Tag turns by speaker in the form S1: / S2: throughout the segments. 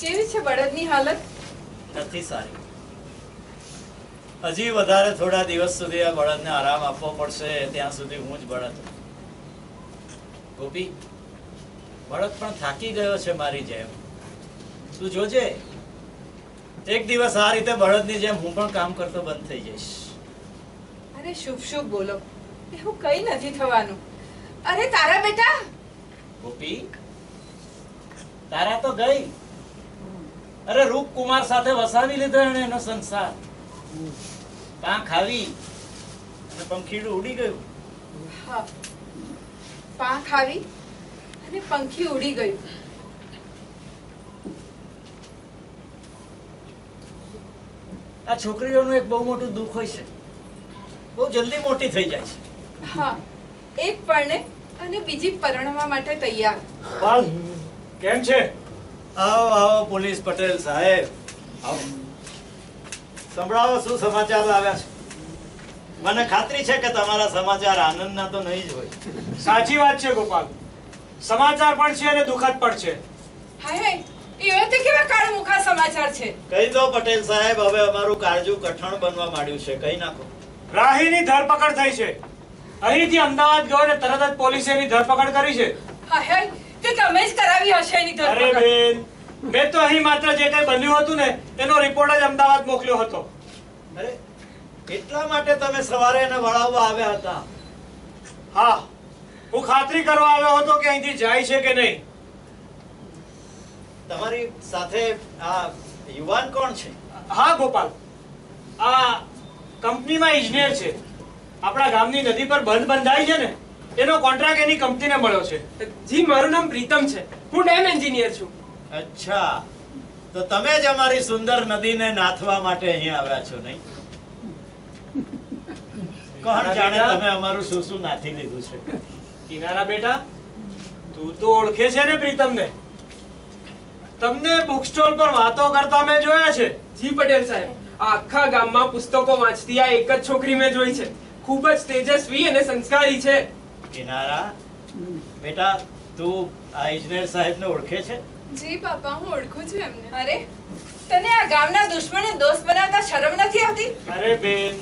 S1: કેવી છે બળદની હાલત?
S2: નથી સારી. હજી વધારે થોડા દિવસ સુધી આ બળદને આરામ આપવો પડશે ત્યાં સુધી હું જ બળદ. ગોપી બળદ પણ થાકી ગયો છે મારી જેમ. તું જોજે. એક દિવસ આ રીતે બળદની જેમ હું પણ કામ કરતો બંધ થઈ જઈશ.
S1: અરે શુભ શુભ બોલો. એવું કઈ નથી થવાનું. અરે તારા બેટા!
S2: ગોપી તારા તો ગઈ. અરે રૂપકુમાર સાથે વસાવી લીધો એને એનો સંસાર. પાંખ આવી અને પંખીડું ઉડી ગયું?
S1: પાંખ આવી અને પંખી ઉડી ગયું.
S2: આ છોકરીઓનું એક બહુ મોટું દુઃખ હોય છે. બહુ જલ્દી મોટી થઈ જાય છે.
S1: હા. એક પરણે અને બીજી પરણવા માટે તૈયાર.
S3: કેમ છે?
S2: આવો આવો પોલીસ પટેલ સાહેબ. આવો. સંભળાવો શું સમાચાર લાવ્યા છે? મને ખાતરી છે કે તમારા સમાચાર આનંદના તો નહીં જ હોય.
S3: સાચી વાત છે ગોપાલ. સમાચાર પણ છે અને દુઃખદ પણ છે.
S1: હાય હાય. એવા તે કેવા કાળા મુખા સમાચાર છે?
S2: કહી દો પટેલ સાહેબ હવે અમારું કાળજું કઠણ બનવા માંડ્યું છે. કહી નાખો.
S3: રાહીની ધરપકડ થઈ છે. અહીંથી અમદાવાદ ગયો ને તરત જ પોલીસે એની ધરપકડ કરી છે.
S1: હાય હાય. તે તમે જ કરાવી હશે એની
S3: અરે બેન મેં તો અહીં માત્ર જે કઈ બન્યું હતું ને એનો રિપોર્ટ જ અમદાવાદ મોકલ્યો હતો.
S2: અરે એટલા માટે તમે સવારે એને વળાવવા આવ્યા હતા?
S3: હા હું ખાતરી કરવા આવ્યો હતો કે અહીંથી જાય છે કે નહીં.
S2: તમારી સાથે આ યુવાન કોણ છે?
S3: હા ગોપાલ. આ કંપનીમાં ઇજનેર છે. આપણા ગામની નદી પર બંધ બંધાઈ છે ને. એનો કોન્ટ્રાક્ટ એની કંપનીને મળ્યો છે.
S4: જી મારું નામ પ્રીતમ છે. હું ડેમ એન્જિનિયર છું.
S2: અચ્છા. તો તમે જ અમારી સુંદર નદીને નાથવા માટે અહીં આવ્યા છો નહીં? કોણ જાણે તમે અમારું શું શું નાથી લીધું છે?
S3: કિનારા બેટા તું તો ઓળખે છે ને પ્રીતમને. તમને બુક સ્ટોલ પર વાતો કરતા મેં જોયા છે.
S4: જી પટેલ સાહેબ આખા ગામમાં પુસ્તકો વાંચતી આ એક જ છોકરી મેં જોઈ છે. ખૂબ જ તેજસ્વી અને સંસ્કારી છે.
S2: કિનારા. બેટા તું આ ઇજનેર સાહેબને ઓળખે છે?
S1: જી પાપા હું ઓળખું છું એમને. અરે તને આ ગામના દુશ્મને દોસ્ત બનાવતા શરમ નથી આવતી?
S3: અરે બેન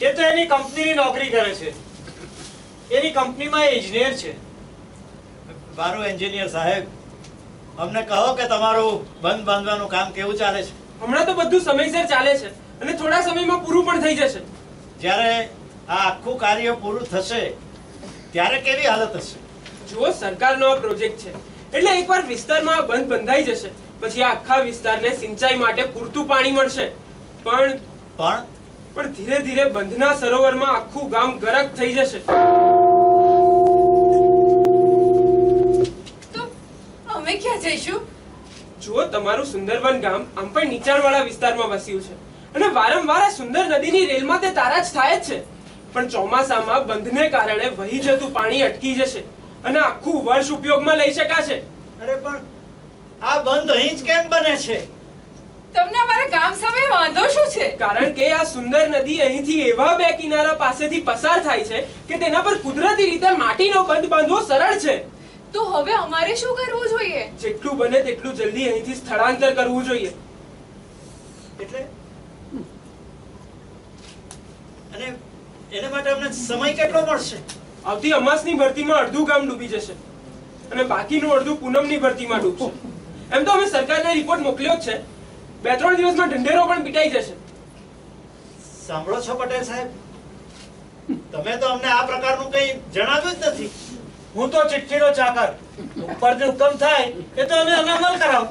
S3: એ તો એની કંપનીની નોકરી કરે છે. એની કંપનીમાં એ ઇજનેર છે.
S2: મારું એન્જિનિયર સાહેબ અમને કહો કે તમારું બંધ બાંધવાનું કામ કેવું ચાલે છે?
S4: હમણાં તો બધું સમયસર ચાલે છે અને થોડા સમયમાં પૂરું પણ થઈ જશે.
S2: જ્યારે આ આખું કાર્ય પૂરું થશે ત્યારે કેવી હાલત હશે?
S4: જુઓ સરકારનો આ પ્રોજેક્ટ છે. એટલે એકવાર વિસ્તારમાં આ બંધ બંધાઈ જશે. પછી આ આખા વિસ્તારને સિંચાઈ માટે પૂરતું પાણી મળશે. પણ
S2: પણ?
S4: પણ ધીરે ધીરે બંધના સરોવરમાં આખું ગામ ગરક થઈ જશે.
S1: તો અમે ક્યાં જઈશું?
S4: જુઓ તમારું સુંદરવન ગામ આમ પણ નીચાણવાળા વિસ્તારમાં વસ્યું છે. અને વારંવાર આ સુંદર નદીની રેલમાં તે તારા જ થાય જ છે. પણ ચોમાસામાં બંધને કારણે વહી જતું પાણી અટકી જશે અને આખું વર્ષ ઉપયોગમાં લઈ શકાશે.
S2: અરે પણ આ બંધ અહીં જ કેમ બને છે?
S1: તમને અમારા ગામ સામે વાંધો શું છે?
S4: કારણ કે આ સુંદર નદી અહીંથી એવા બે કિનારા પાસેથી પસાર થાય છે કે તેના પર કુદરતી રીતે માટીનો બંધ બાંધવો સરળ છે.
S1: તો હવે અમારે શું કરવું જોઈએ?
S4: જેટલું બને તેટલું જલ્દી અહીંથી સ્થળાંતર કરવું જોઈએ.
S2: એટલે? અને એને માટે અમને સમય કેટલો મળશે?
S4: આવતી અમાસની ભરતીમાં અડધું ગામ ડૂબી જશે અને બાકીનું અડધું પૂનમની ભરતીમાં ડૂબશે. એમ તો અમે સરકારને રિપોર્ટ મોકલ્યો જ છે. બે ત્રણ દિવસમાં ઢંઢેરો પણ પીટાઈ જશે.
S2: સાંભળો છો પટેલ સાહેબ? તમે તો અમને આ પ્રકારનું કંઈ જણાવ્યું જ નથી.
S3: હું તો ચિઠ્ઠીનો ચાકર. ઉપરથી હુકમ થાય એ તો અમે અમલ કરાવ.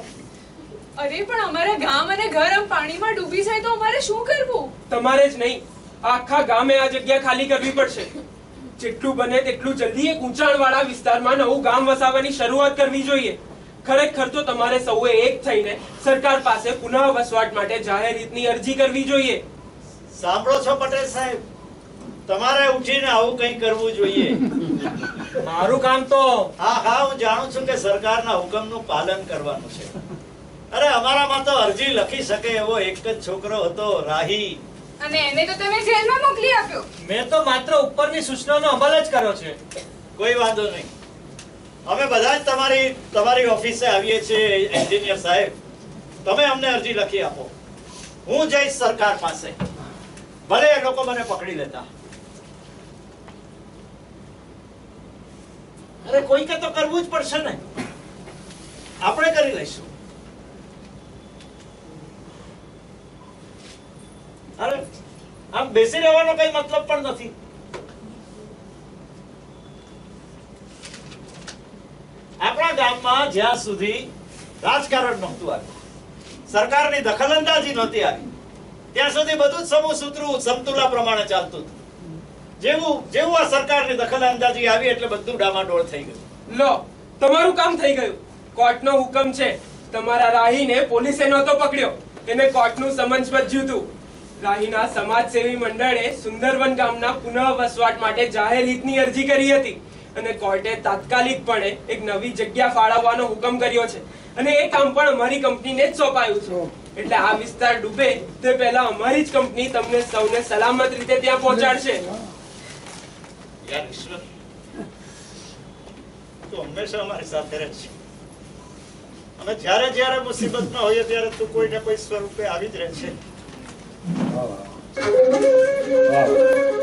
S1: અરે પણ અમારા ગામ અને ઘર આમ પાણીમાં ડૂબી જાય તો અમારે શું કરવું?
S4: તમારે જ નહીં. આખા ગામે આ જગ્યા ખાલી કરવી પડશે. જેટલું બને તેટલું જલ્દી એક ઊંચાણવાળા વિસ્તારમાં નવું ગામ વસાવવાની શરૂઆત કરવી જોઈએ. ખરેખર તો તમારે સૌએ એક થઈને સરકાર પાસે પુનઃ વસવાટ માટે જાહેર રીતની અરજી કરવી જોઈએ.
S2: સાંભળો છો પટેલ સાહેબ. તમારે ઉઠીને આવું કંઈ કરવું જોઈએ.
S3: મારું કામ તો
S2: હા હા હું જાણું છું કે સરકારના હુકમનું પાલન કરવાનું છે. અરે અમારામાં તો અરજી લખી શકે એવો એક જ છોકરો હતો રાહી.
S1: અને એને તો તમે જેલમાં મોકલી આપ્યો.
S3: મેં તો માત્ર ઉપરની સૂચનાનો અમલ જ કર્યો છે.
S2: કોઈ વાંધો નહીં. અમે બધા જ તમારી તમારી ઓફિસે આવીએ છીએ એન્જિનિયર સાહેબ. તમે અમને અરજી લખી આપો. હું જઈશ સરકાર પાસે. ભલે એ લોકો મને પકડી લેતા. અરે કોઈકે તો કરવું જ પડશે ને. આપણે કરી લઈશું અરે આમ બેસી રહેવાનો કઈ મતલબ પણ નથી. આપણા ગામમાં જ્યાં સુધી રાજકારણ નહોતું આવ્યું, સરકારની દખલઅંદાજી નહોતી આવી, ત્યાં સુધી બધું જ સમૂહ સૂત્રું, સમતુલા પ્રમાણે ચાલતું હતું. જેવું જેવું આ સરકારની દખલઅંદાજી આવી એટલે બધું ડામાડોળ થઈ ગયું.
S4: લો, તમારું કામ થઈ ગયું. કોર્ટનો હુકમ છે. તમારા રાહીને પોલીસે નહોતો પકડ્યો. એને કોર્ટનું સમન્સ બજ્યું હતું. રાહીના સમાજસેવી મંડળે સુંદરવન ગામના પુનઃ માટે જાહેર હિતની અરજી કરી હતી અને કોર્ટે તાત્કાલિકપણે એક નવી જગ્યા ફાળવવાનો હુકમ કર્યો છે. અને એ કામ પણ અમારી કંપનીને જ સોંપાયું છે. એટલે આ વિસ્તાર ડૂબે તે પહેલા અમારી જ કંપની તમને સૌને સલામત રીતે ત્યાં પહોંચાડશે.
S2: યાર, ઈશ્વર. તું હંમેશા અમારી સાથે રહે છે. અને જ્યારે જ્યારે ત્યારે તું કોઈ ને કોઈ સ્વરૂપે આવી જ રહે છે.
S5: વાહ